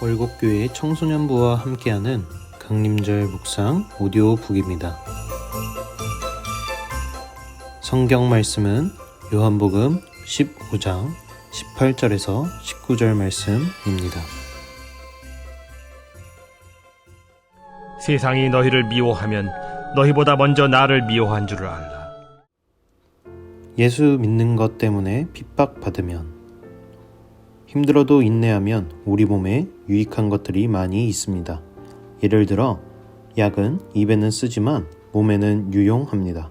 월곡교회 청소년부와 함께하는 강림절 묵상 오디오 북입니다. 성경 말씀은 요한복음 15장 18절에서 19절 말씀입니다. 세상이 너희를 미워하면 너희보다 먼저 나를 미워한 줄을 알라. 예수 믿는 것 때문에 핍박받으면 힘들어도 인내하면 우리 몸에 유익한 것들이 많이 있습니다. 예를 들어 약은 입에는 쓰지만 몸에는 유용합니다.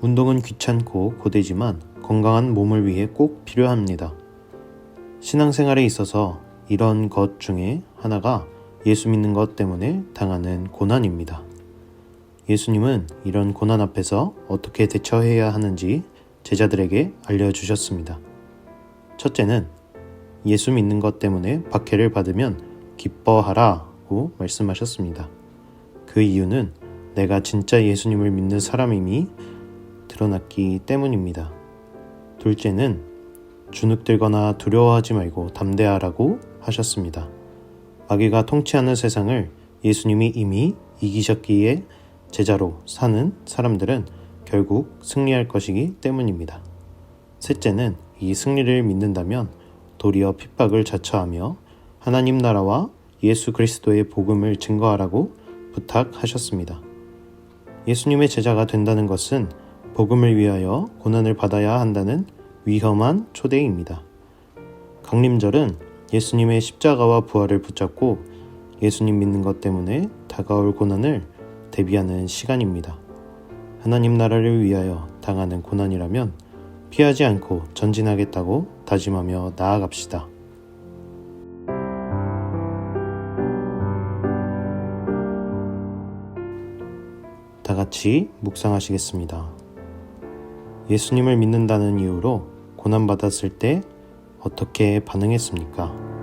운동은 귀찮고 고되지만 건강한 몸을 위해 꼭 필요합니다. 신앙생활에 있어서 이런 것 중에 하나가 예수 믿는 것 때문에 당하는 고난입니다. 예수님은 이런 고난 앞에서 어떻게 대처해야 하는지 제자들에게 알려주셨습니다. 첫째는 예수 믿는 것 때문에 박해를 받으면 기뻐하라고 말씀하셨습니다. 그 이유는 내가 진짜 예수님을 믿는 사람임이 드러났기 때문입니다. 둘째는 주눅들거나 두려워하지 말고 담대하라고 하셨습니다. 마귀가 통치하는 세상을 예수님이 이미 이기셨기에 제자로 사는 사람들은 결국 승리할 것이기 때문입니다. 셋째는 이 승리를 믿는다면 도리어 핍박을 자처하며 하나님 나라와 예수 그리스도의 복음을 증거하라고 부탁하셨습니다. 예수님의 제자가 된다는 것은 복음을 위하여 고난을 받아야 한다는 위험한 초대입니다. 강림절은 예수님의 십자가와 부활을 붙잡고 예수님 믿는 것 때문에 다가올 고난을 대비하는 시간입니다. 하나님 나라를 위하여 당하는 고난이라면 피하지 않고 전진하겠다고 다짐하며 나아갑시다. 다 같이 묵상하시겠습니다. 예수님을 믿는다는 이유로 고난받았을 때 어떻게 반응했습니까?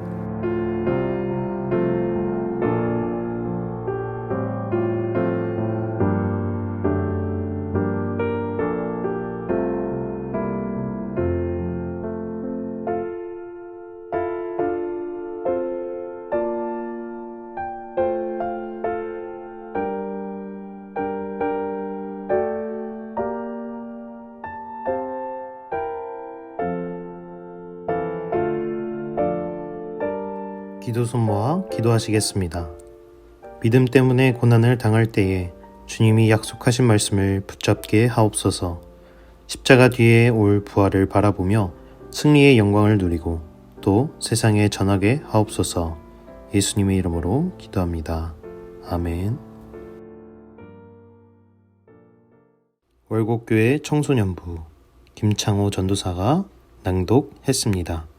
기도 손 모아 기도하시겠습니다. 믿음 때문에 고난을 당할 때에 주님이 약속하신 말씀을 붙잡게 하옵소서. 십자가 뒤에 올 부활을 바라보며 승리의 영광을 누리고 또 세상에 전하게 하옵소서. 예수님의 이름으로 기도합니다. 아멘. 월곡교회 청소년부 김창호 전도사가 낭독했습니다.